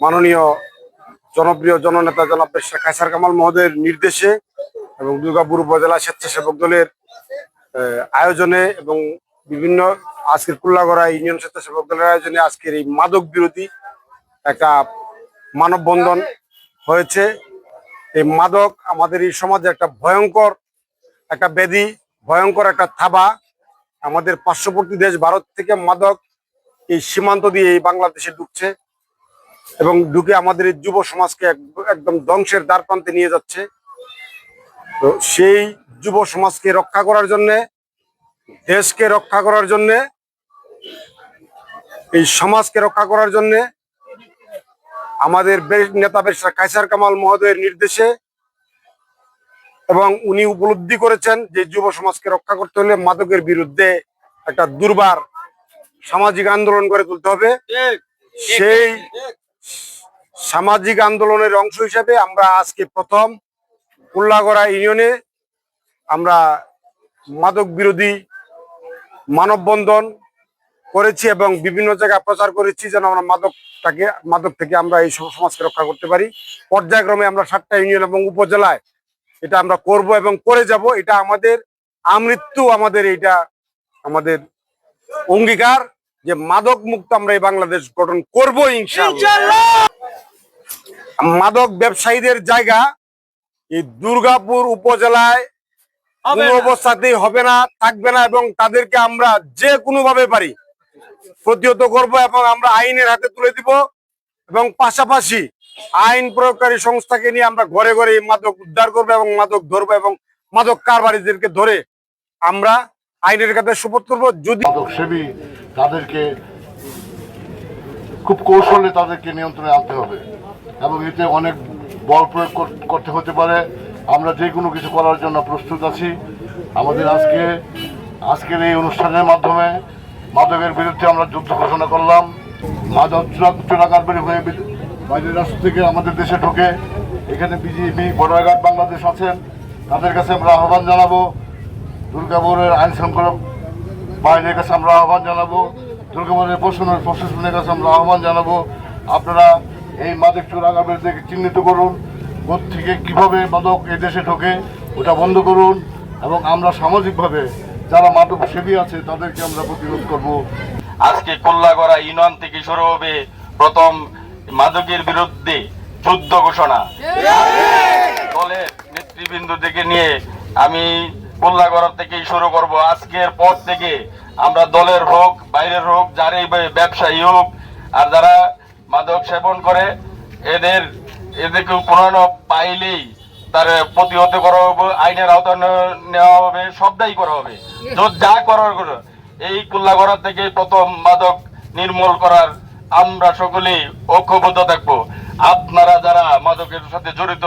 মাননীয় জনপ্রিয় জননেতা জনাব কায়সার কামাল মহোদয়ের নির্দেশে এবং দুর্গাপুর উপজেলা স্বেচ্ছাসেবক দলের আয়োজনে এবং বিভিন্ন আজকের কুল্লাগড়া ইউনিয়ন স্বেচ্ছাসেবক দলের আয়োজনে আজকের এই মাদক বিরোধী একটা মানববন্ধন হয়েছে। এই মাদক আমাদের এই সমাজে একটা ভয়ঙ্কর একটা ব্যাধি, ভয়ঙ্কর একটা থাবা। আমাদের পার্শ্ববর্তী দেশ ভারত থেকে মাদক এই সীমান্ত দিয়ে এই বাংলাদেশে ঢুকছে। এবং ঢুকে আমাদের এই যুব সমাজকে একদম ধ্বংসের দ্বার প্রান্তে নিয়ে যাচ্ছে। তো সেই যুব সমাজকে রক্ষা করার জন্যে দেশকে রক্ষা করার জন্যে এই সমাজকে রক্ষা করার জন্য আমাদের নেতা বেশা কাইসার কামাল মহোদয়ের নির্দেশে এবং উনি উপলব্ধি করেছেন যে যুব সমাজকে রক্ষা করতে হলে মাদকের বিরুদ্ধে একটা দুর্বার সামাজিক আন্দোলন করে তুলতে হবে। সেই সামাজিক আন্দোলনের অংশ হিসাবে আমরা আজকে প্রথম উল্লাগড়া ইউনিয়নে আমরা মাদক বিরোধী মানববন্ধন করেছি এবং বিভিন্ন জায়গায় প্রচার করেছি যেন আমরা মাদকটাকে, মাদক থেকে আমরা এই সমাজকে রক্ষা করতে পারি। পর্যায়ক্রমে আমরা সাতটা ইউনিয়ন এবং উপজেলায় এটা আমরা করব এবং করে যাব। এটা আমাদের আমৃত্যু, আমাদের এটা আমাদের অঙ্গীকার যে মাদক মুক্ত আমরা এই বাংলাদেশ গঠন করব ইনশাআল্লাহ! মাদক ব্যবসায়ীদের জায়গা এই দুর্গাপুর উপজেলায় হবে কোনো না। অবস্থাতেই হবে না থাকবে না এবং তাদেরকে আমরা যে কোনো ভাবে পারি প্রতিহত করব এবং আমরা আইনের হাতে তুলে দিব এবং পাশাপাশি আইন প্রয়োগকারী সংস্থাকে নিয়ে আমরা ঘরে ঘরে মাদক উদ্ধার করব এবং মাদক ধরবো এবং মাদক কারবারিদেরকে ধরে আমরা আইনের কাছে সুপোর্ট করব যদি মাদকসেবী তাদেরকে খুব কৌশলে তাদেরকে নিয়ন্ত্রণে আনতে হবে এবং এতে অনেক বল প্রয়োগ কর- করতে হতে পারে। আমরা যে কোনো কিছু করার জন্য প্রস্তুত আছি। আমাদের আজকে, আজকের এই অনুষ্ঠানের মাধ্যমে মাদকের বিরুদ্ধে আমরা যুদ্ধ ঘোষণা করলাম। মাদক চোরা- চোরাকারবারি হয়ে বাইরের রাষ্ট্র থেকে আমাদের দেশে ঢোকে। এখানে বিজেপি বড়াঘাট বাংলাদেশ আছেন। তাদের কাছে আমরা আহ্বান জানাব। দুর্গাপুরের আইন শৃঙ্খলা বাহিনীর কাছে আমরা আহ্বান জানাব। দুর্গাপুরের প্রশাসনের প্রশাসনের কাছে আমরা আহ্বান জানাব। আপনারা এই মাদক চোরাগাবেরদেরকে চিহ্নিত করুন থেকে কীভাবে মাদক এই দেশে ঢোকে, ওটা বন্ধ করুন, এবং আমরা সামাজিকভাবে যারা মাদক সেবী আছে, তাদেরকে আমরা প্রতিরোধ করব। আজকে কল্যাগড়া ইউনিয়ন থেকে শুরু হবে প্রথম মাদকের বিরুদ্ধে যুদ্ধ ঘোষণা। দলের নেতৃবৃন্দ থেকে নিয়ে আমি কল্যাগড়া থেকেই শুরু করব। আজকের পর থেকে আমরা দলের হোক, বাইরের হোক, যারাই ব্যবসায়ী হোক, আর যারা মাদক সেবন করে, এদের, এদেরকে কোনো পাইলেই তার প্রতিহত করা হবে, আইনের আওতায় নেওয়া হবে, সবটাই করা হবে। যা- করার করো। এই কুল্লাগড়া থেকে প্রথম মাদক নির্মূল করার আমরা সকলেই ঐক্যবদ্ধ থাকব। আপনারা যারা মাদকের সাথে জড়িত,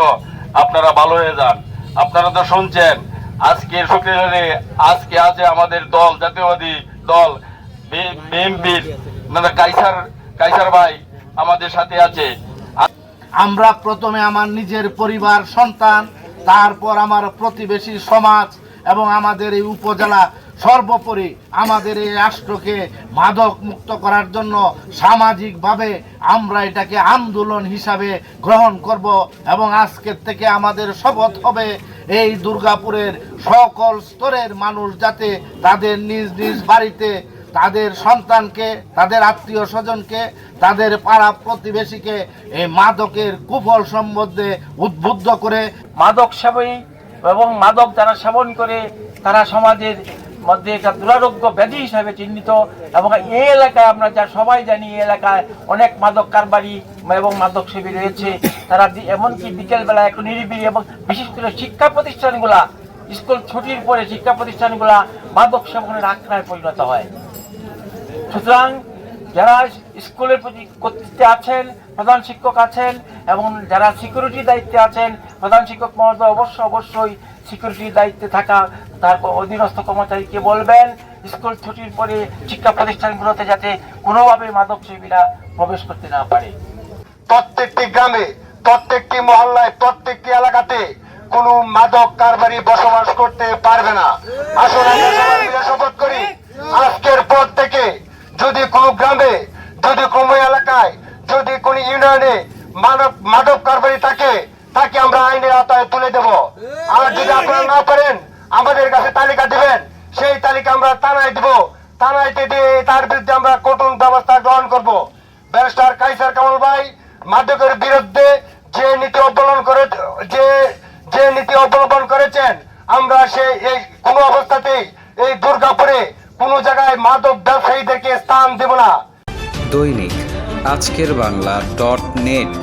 আপনারা ভালো হয়ে যান। আপনারা তো শুনছেন, আজকে সকালে আজকে আছে আমাদের দল, জাতীয়বাদী দল বিএনপির কাইসার কাইসার ভাই। আমাদের সাথে আছে। আমরা প্রথমে আমার নিজের পরিবার, সন্তান, তারপর আমার প্রতিবেশী সমাজ এবং আমাদের এই উপজেলা, সর্বোপরি আমাদের এই রাষ্ট্রকে মাদক মুক্ত করার জন্য সামাজিকভাবে আমরা এটাকে আন্দোলন হিসাবে গ্রহণ করব এবং আজকের থেকে আমাদের শপথ হবে এই দুর্গাপুরের সকল স্তরের মানুষ যাতে তাদের নিজ নিজ বাড়িতে তাদের সন্তানকে, তাদের আত্মীয় স্বজনকে, তাদের পাড়া প্রতিবেশীকে এই মাদকের কুফল সম্বন্ধে উদ্বুদ্ধ করে মাদক সেবী এবং মাদক যারা সেবন করে তারা সমাজের মধ্যে একটা দুরারোগ্য ব্যাধি হিসাবে চিহ্নিত এবং এই এলাকায় আমরা যা সবাই জানি, এই এলাকায় অনেক মাদক কারবারি এবং মাদক সেবী রয়েছে। তারা এমনকি বিকেলবেলা একটু নিরিবিলি এবং বিশেষ করে শিক্ষা প্রতিষ্ঠানগুলা, স্কুল ছুটির পরে শিক্ষা প্রতিষ্ঠানগুলা মাদক সেবনের আখড়ায় পরিণত হয়। সুতরাং যারা স্কুলের প্রতি কর্তৃত্বে আছেন, প্রধান শিক্ষক আছেন এবং যারা সিকিউরিটি দায়িত্বে আছেন, প্রধান শিক্ষক মহোদয় অবশ্য অবশ্যই সিকিউরিটির দায়িত্বে থাকা, তার অধীনস্থ কর্মচারীকে বলবেন, স্কুল ছুটির পরে শিক্ষা প্রতিষ্ঠানগুলোতে যাতে কোনোভাবে মাদক সেবীরা প্রবেশ করতে না পারে। প্রত্যেকটি গ্রামে, প্রত্যেকটি মহল্লায়, প্রত্যেকটি এলাকাতে কোনো মাদক কারবারি বসবাস করতে পারবে না। আসলে শপথ করি, আজকের পর থেকে যদি কোনো গ্রামে যদি কোনো এলাকায় যদি কোন ইউনিয়নে মানব মাদক কারবারি থাকে তাকে আমরা আইনের আওতায় তুলে দেব। আর যদি আপনারা না পারেন আমাদের কাছে তালিকা দিবেন সেই তালিকা আমরা থানায় দিব। থানায় দিয়ে তার বিরুদ্ধে আমরা কঠোর ব্যবস্থা গ্রহণ করব। ব্যারিস্টার কাইসার কামাল ভাই মাদকের বিরুদ্ধে যে নীতি অবলম্বন করে যে যে নীতি অবলম্বন করেছেন আমরা সেই এই কোনো অবস্থাতেই এই দুর্গাপুরে কোনো জায়গায় মাদক ব্যবসায়ীদেরকে স্থান দেব না। দৈনিক আজকের বাংলা ডট নেট।